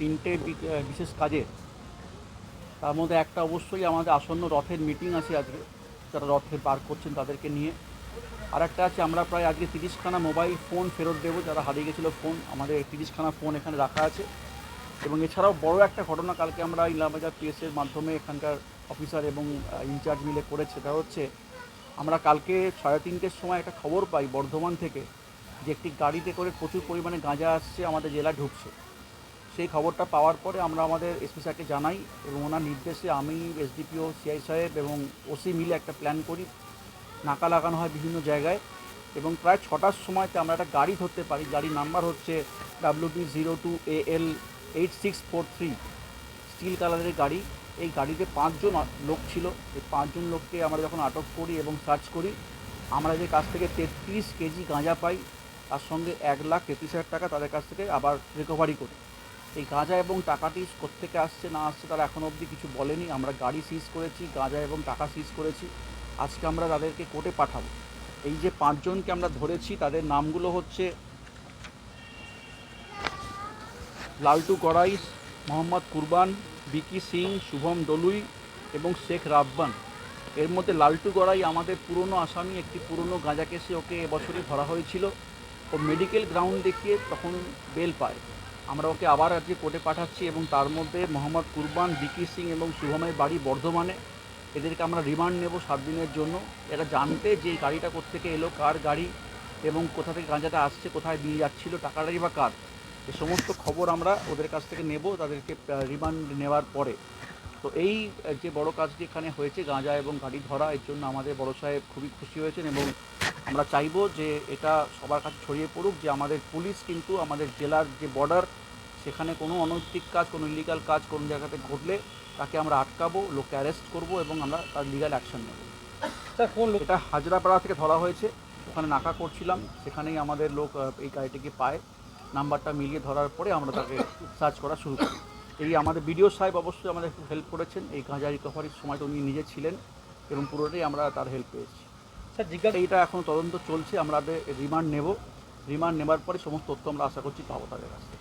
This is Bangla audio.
তিনটে বিশেষ কাজে। তার মধ্যে একটা অবশ্যই আমাদের আসন্ন রথের মিটিং আছে আজকে। যারা রথে বার করছেন তাদেরকে নিয়ে। আর একটা আছে, আমরা প্রায় আজকে তিরিশখানা মোবাইল ফোন ফেরত দেবো। যারা হারিয়ে গেছিল ফোন আমাদের তিরিশখানা ফোন এখানে রাখা আছে। এবং এছাড়াও বড় একটা ঘটনা কালকে আমরা ইলামবাজার পিএসের মাধ্যমে এখানকার অফিসার এবং ইনচার্জ মিলে করেছে। সেটা হচ্ছে, আমরা কালকে সাড়ে তিনটের সময় একটা খবর পাই বর্ধমান থেকে, যে একটি গাড়িতে করে প্রচুর পরিমাণে গাঁজা আসছে, আমাদের জেলা ঢুকছে। সেই খবরটা পাওয়ার পরে আমরা আমাদের এসপি স্যারকে জানাই এবং ওনার নির্দেশে আমি এসডিপিও সিআই সাহেব এবং ওসি মিলে একটা প্ল্যান করি। নাকা লাগানো হয় বিভিন্ন জায়গায় এবং প্রায় ছটার সময়তে আমরা একটা গাড়ি ধরতে পারি। গাড়ির নাম্বার হচ্ছে W B zero two A L eight six four three steel কালারের গাড়ি। এই গাড়িতে পাঁচজন লোক ছিল। এই পাঁচজন লোককে আমরা যখন আটক করি এবং সার্চ করি, আমরা যে কাছ থেকে তেত্রিশ কেজি গাঁজা পাই, তার সঙ্গে এক লাখ তেত্রিশ হাজার টাকা তাদের কাছ থেকে আবার রিকভারি করি। এই গাঁজা এবং টাকাটি কোত্থেকে আসছে, না আসছে তারা এখনও অবধি কিছু বলেনি। আমরা গাড়ি সিজ করেছি, গাঁজা এবং টাকা সিজ করেছি। আজকে আমরা তাদেরকে কোর্টে পাঠাবো। এই যে পাঁচজনকে আমরা ধরেছি, তাদের নামগুলো হচ্ছে লালটু গড়াইস মোহাম্মদ কুরবান, বিকি সিং, শুভম ডলুই এবং শেখ রাব্বান। এর মধ্যে লালটু গড়াই আমাদের পুরনো আসামি, একটি পুরনো গাঁজা কেসে ওকে এবছরই ধরা হয়েছিল। ও মেডিকেল গ্রাউন্ড দেখিয়ে তখন বেল পায়। আমরা ওকে আবার আজকে কোর্টে পাঠাচ্ছি এবং তার মধ্যে মোহাম্মদ কুরবান বিকি সিং এবং শুভমের বাড়ি বর্ধমানে। এদেরকে আমরা রিমান্ড নেব সাত দিনের জন্য। এরা জানতে যে গাড়িটা কোত্থেকে এলো, কার গাড়ি এবং কোথা থেকে গাঁজাটা আসছে, কোথায় দিয়ে যাচ্ছিল, টাকাটাই বা কার। এ সমস্ত খবর আমরা ওদের কাছ থেকে নেব তাদেরকে রিমান্ড নেওয়ার পরে। তো এই যে বড় কাজটি এখানে হয়েছে গাঁজা এবং গাড়ি ধরা, এর জন্য আমাদের বড় সাহেব খুবই খুশি হয়েছেন এবং আমরা চাইব যে এটা সবার কাছে ছড়িয়ে পড়ুক যে আমাদের পুলিশ কিন্তু আমাদের জেলার যে বর্ডার সেখানে কোনো অনৈতিক কাজ কোনো ইলিগাল কাজ কোনো জায়গাতে ঘটলে তাকে আমরা আটকাবো লোককে অ্যারেস্ট করব এবং আমরা তার লিগাল অ্যাকশন নেব। এটা হাজরাপাড়া থেকে ধরা হয়েছে ওখানে নাকা করছিলাম সেখানেই আমাদের লোক এই গাড়িটিকে পায় নাম্বারটা মিলিয়ে ধরার পরে আমরা তাকে সার্চ করা শুরু করি। এই আমাদের বিডিও সাহেব অবশ্যই আমাদের খুব হেল্প করেছেন এই গাঁজা রিকভারির সময় তো উনি নিজে ছিলেন এবং পুরোটাই আমরা তার হেল্প পেয়েছি। স্যার জিজ্ঞাসা এইটা এখন তদন্ত চলছে, আমরা রিমান্ড নেব। রিমান্ড নেবার পরে সমস্ত তথ্য আমরা আশা করছি পাবো তাদের কাছে